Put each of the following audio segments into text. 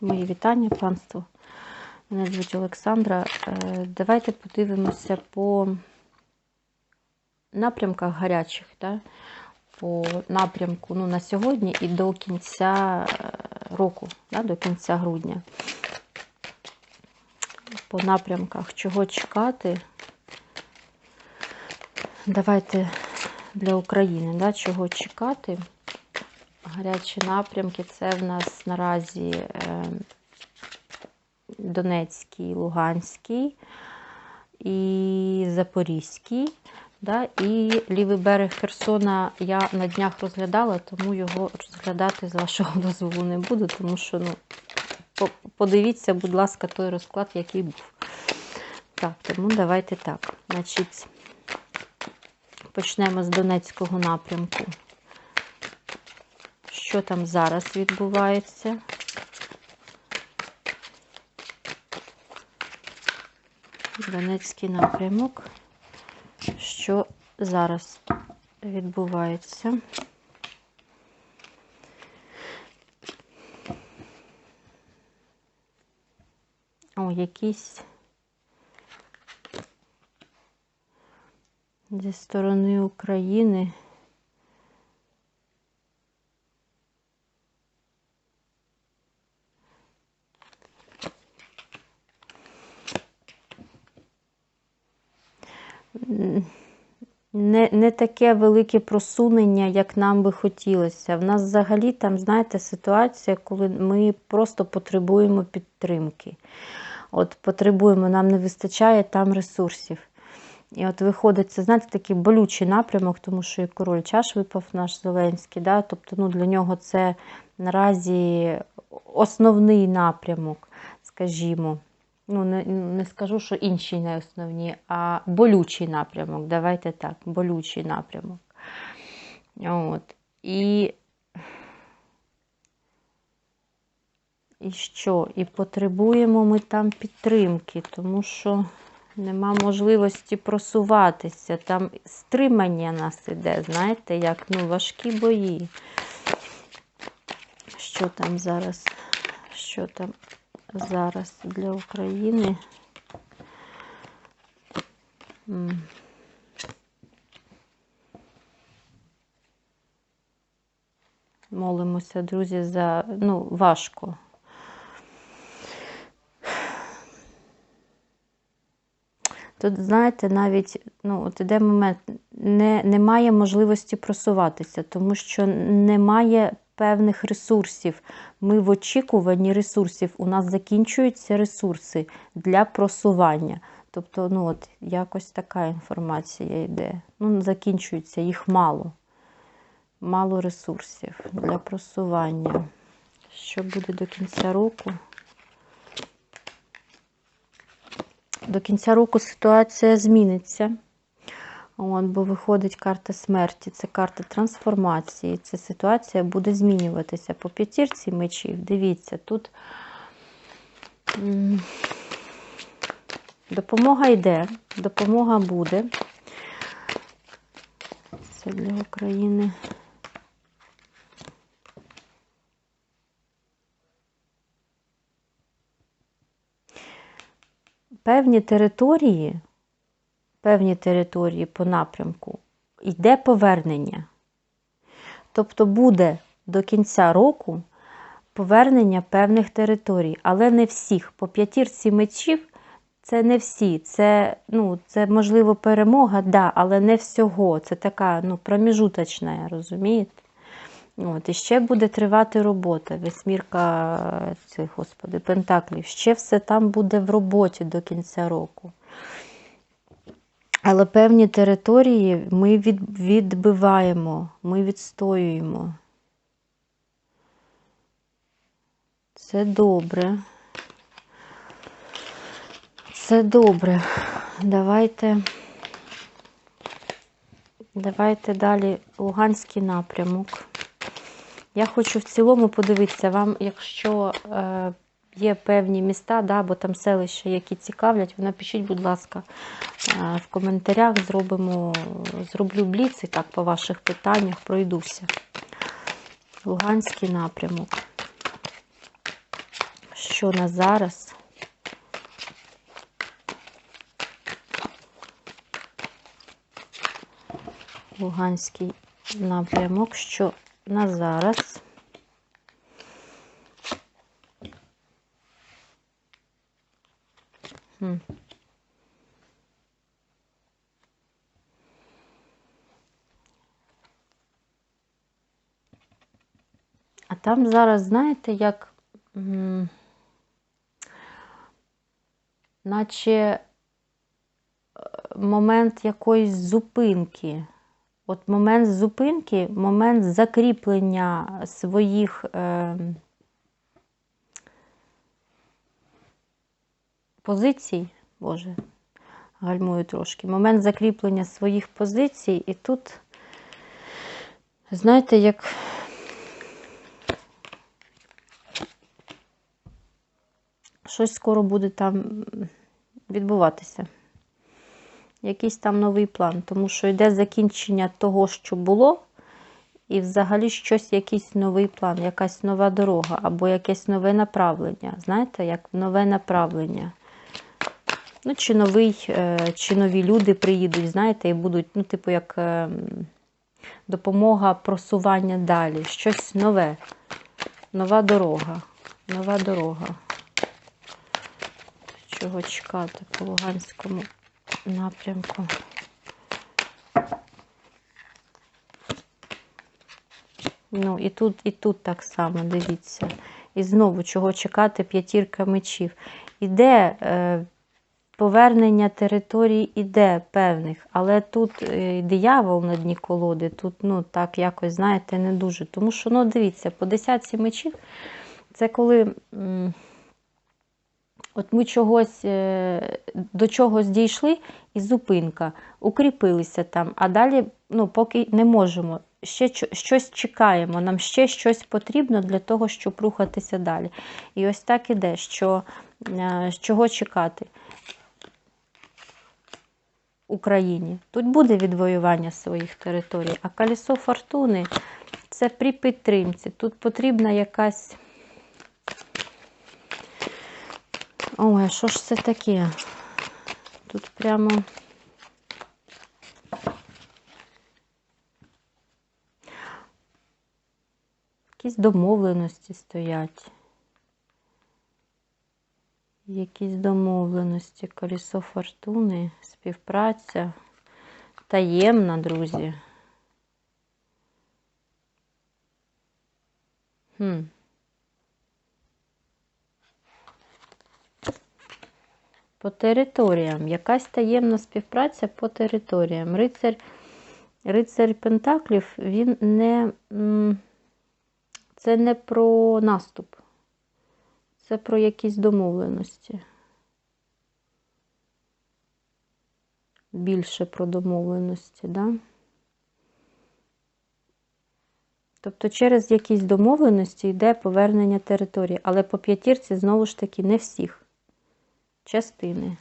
Мої вітання, панство. Мене звуть Олександра. Е, Давайте подивимося по напрямках гарячих. Да? По напрямку ну, на сьогодні і до кінця е, року, да? до кінця грудня. По напрямках чого чекати. Давайте для України, да? чого чекати. Гарячі напрямки це в нас наразі е, Донецький, Луганський і Запорізький. Да? І лівий берег Херсона я на днях розглядала, тому його розглядати з вашого дозволу не буду, тому що ну, подивіться, будь ласка, той розклад, який був. Так, тому давайте так. Значить, почнемо з Донецького напрямку що там зараз відбувається. Донецький напрямок, що зараз відбувається. О, якісь зі сторони України. Не не таке велике просунення, як нам би хотілося. В нас взагалі там, знаєте, ситуація, коли ми просто потребуємо підтримки. От Потребуємо, нам не вистачає там ресурсів. І от виходить, це, знаєте, такий болючий напрямок, тому що і король чаш випав наш Зеленський. Да? Тобто ну, для нього це наразі основний напрямок, скажімо ну, не не скажу, що інші не основні, а болючий напрямок. Давайте так, болючий напрямок. От. І і що? І потребуємо ми там підтримки, тому що нема можливості просуватися. Там стримання нас іде, знаєте, як ну, важкі бої. Що там зараз? Що там? Зараз для України. Молимося, друзі, за ну, важко. Тут, знаєте, навіть ну, от іде момент, не, немає можливості просуватися, тому що немає певних ресурсів. Ми в очікуванні ресурсів. У нас закінчуються ресурси для просування. Тобто, ну от, якось така інформація йде. Ну, закінчується, їх мало. Мало ресурсів для просування. Що буде до кінця року? До кінця року ситуація зміниться. От, Бо виходить карта смерті, це карта трансформації, ця ситуація буде змінюватися. По п'ятірці мечів, дивіться, тут допомога йде, допомога буде. Це для України. Певні території певні території по напрямку, йде повернення. Тобто буде до кінця року повернення певних територій, але не всіх. По п'ятірці мечів це не всі. Це, ну, це можливо, перемога, да, але не всього. Це така ну, проміжуточна, розумієте? От, І ще буде тривати робота. Весьмірка цих, господи, Пентаклів. Ще все там буде в роботі до кінця року. Але певні території ми від, відбиваємо, ми відстоюємо. Це добре. Це добре. Давайте. Давайте далі Луганський напрямок. Я хочу в цілому подивитися вам, якщо е, є певні міста, да, або там селища, які цікавлять, напишіть, будь ласка, в коментарях зробимо, зроблю бліц і так по ваших питаннях пройдуся. Луганський напрямок. що на зараз. Луганський напрямок, що на зараз. Хм. А там зараз, знаєте, як наче е, момент якоїсь зупинки. От момент зупинки, момент закріплення своїх е, позицій, Боже, гальмую трошки, момент закріплення своїх позицій, і тут, знаєте, як щось скоро буде там відбуватися. Якийсь там новий план, тому що йде закінчення того, що було, і взагалі щось, якийсь новий план, якась нова дорога або якесь нове направлення. Знаєте, як нове направлення. Ну, чи новий, е, чи нові люди приїдуть, знаєте, і будуть, ну, типу, як е, допомога просування далі. Щось нове. Нова дорога. Нова дорога. Чого чекати по Луганському напрямку? Ну, і тут, і тут так само, дивіться. І знову чого чекати п'ятірка мечів. Іде е, повернення територій іде певних, але тут е, диявол на дні колоди, тут, ну, так якось, знаєте, не дуже. Тому що, ну, дивіться, по десятці мечів, це коли. От ми чогось е, до чогось дійшли, і зупинка, укріпилися там, а далі ну, поки не можемо. Ще щось чекаємо, нам ще щось потрібно для того, щоб рухатися далі. І ось так іде, що е, чого чекати Україні. Тут буде відвоювання своїх територій, а колесо фортуни це при підтримці. Тут потрібна якась. Ой, що ж це таке? Тут прямо. Якісь домовленості стоять. Якісь домовленості, колесо фортуни, співпраця. Таємна, друзі. Хм. По територіям. Якась таємна співпраця по територіям. Рицар Рицар Пентаклів, він не. Це не про наступ. Це про якісь домовленості. Більше про домовленості, да? Тобто через якісь домовленості йде повернення території, але по п'ятірці, знову ж таки, не всіх частини.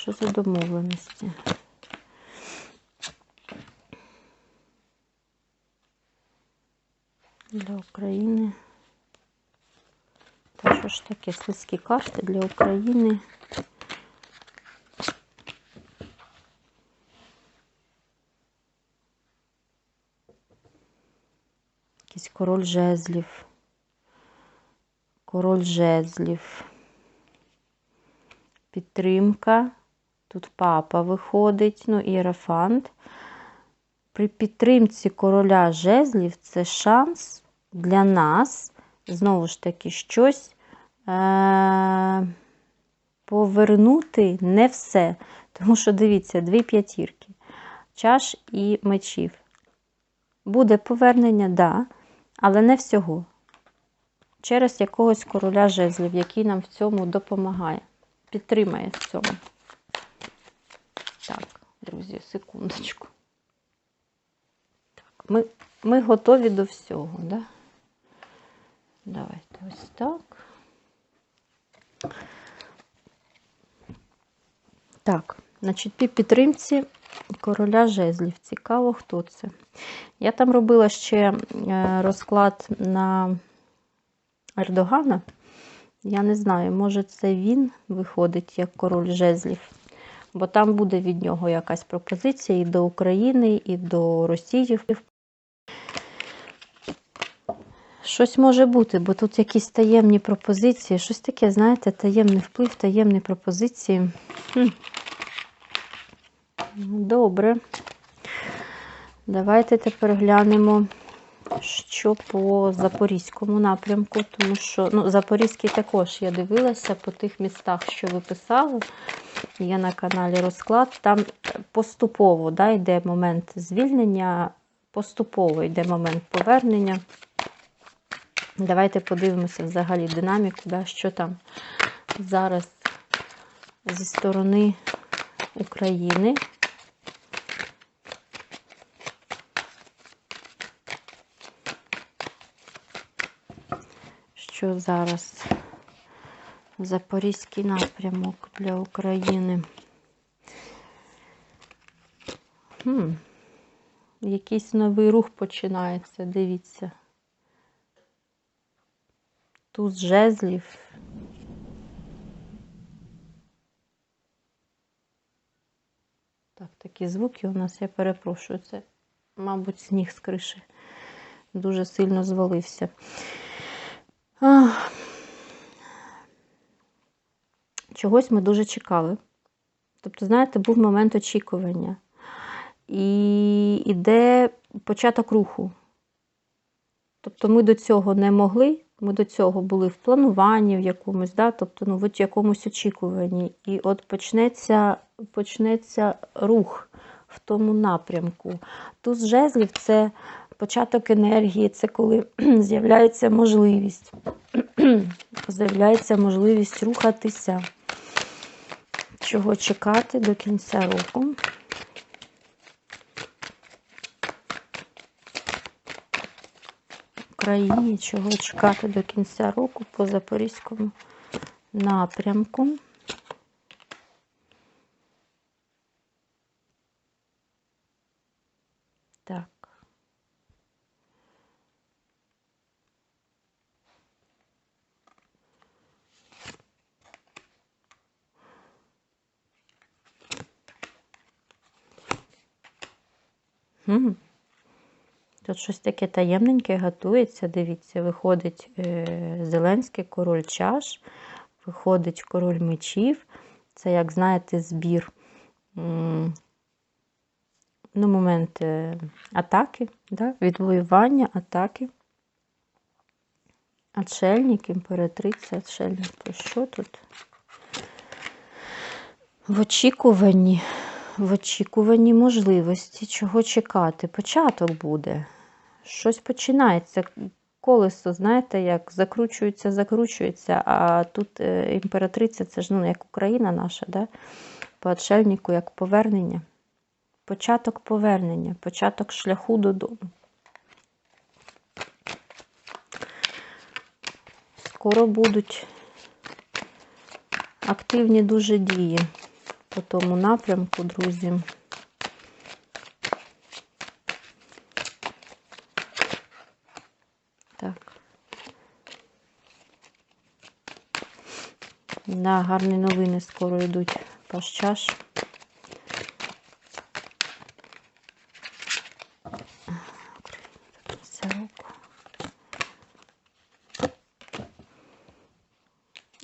Що за домовленості? Для України. Та що ж таке слизькі карти для України? Якийсь король жезлів. Король жезлів. Підтримка. Тут папа виходить, ну, іерафант. При підтримці короля жезлів це шанс для нас, знову ж таки, щось е- повернути не все. Тому що, дивіться, дві п'ятірки, чаш і мечів. Буде повернення, да, але не всього. Через якогось короля жезлів, який нам в цьому допомагає, підтримає в цьому. Друзі, секундочку. Так, Ми ми готові до всього, да? Давайте ось так. Так, Значить, під підтримці короля жезлів. Цікаво, хто це. Я там робила ще е, розклад на Ердогана. Я не знаю, може це він виходить як король жезлів, бо там буде від нього якась пропозиція і до України, і до Росії. Щось може бути, бо тут якісь таємні пропозиції, щось таке, знаєте, таємний вплив, таємні пропозиції. Добре. Давайте тепер глянемо, що по Запорізькому напрямку, тому що ну, Запорізький також я дивилася по тих містах, що ви писали. Є на каналі розклад. Там поступово да, йде момент звільнення, поступово йде момент повернення. Давайте подивимося взагалі динаміку, да, що там зараз зі сторони України. Що зараз Запорізький напрямок для України? Хм. Якийсь новий рух починається, дивіться. Туз жезлів. Так, такі звуки у нас, я перепрошую, це, мабуть, сніг з криші дуже сильно звалився. Ах. Чогось ми дуже чекали. Тобто, знаєте, був момент очікування. І йде початок руху. Тобто ми до цього не могли, ми до цього були в плануванні в якомусь, да? тобто ну, в якомусь очікуванні. І от почнеться, почнеться рух в тому напрямку. Туз жезлів це початок енергії, це коли з'являється можливість. З'являється можливість рухатися, чого чекати до кінця року. Україні, чого чекати до кінця року по Запорізькому напрямку. Так. Хм. Тут щось таке таємненьке готується. Дивіться, виходить е, Зеленський король чаш, виходить король мечів. Це, як знаєте, збір ну, момент е, атаки, да? відвоювання, атаки. Отшельник, імператриця, отшельник. Про що тут? В очікуванні в очікуванні можливості, чого чекати. Початок буде. Щось починається. Колесо, знаєте, як закручується, закручується, а тут е, імператриця це ж ну, як Україна наша, да? по отшельнику, як повернення. Початок повернення, початок шляху додому. Скоро будуть активні дуже дії по тому напрямку, друзі. Так. Да, гарні новини скоро йдуть по чаш.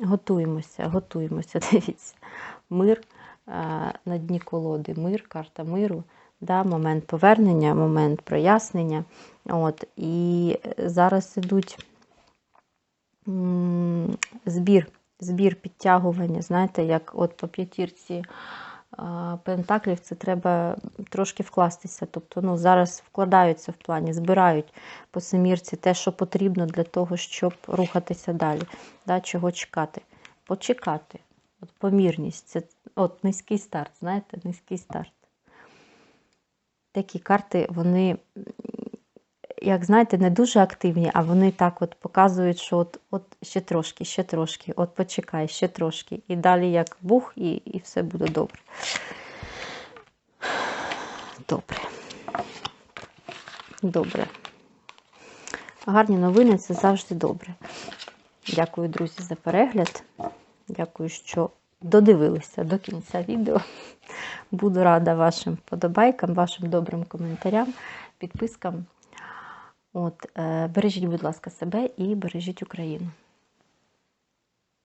Готуємося, готуємося, дивіться. Мир на дні колоди мир, карта миру, да, момент повернення, момент прояснення. От, І зараз ідуть збір, збір підтягування, знаєте, як от по п'ятірці пентаклів це треба трошки вкластися. Тобто ну, зараз вкладаються в плані, збирають по семірці те, що потрібно для того, щоб рухатися далі. Да, Чого чекати? Почекати. От Помірність. Це от низький старт, знаєте, низький старт. Такі карти, вони, як знаєте, не дуже активні, а вони так от показують, що от от ще трошки, ще трошки, от почекай, ще трошки. І далі як бух, і, і все буде добре. Добре. Добре. Гарні новини це завжди добре. Дякую, друзі, за перегляд. Дякую, що додивилися до кінця відео. Буду рада вашим вподобайкам, вашим добрим коментарям, підпискам. От, е, бережіть, будь ласка, себе і бережіть Україну.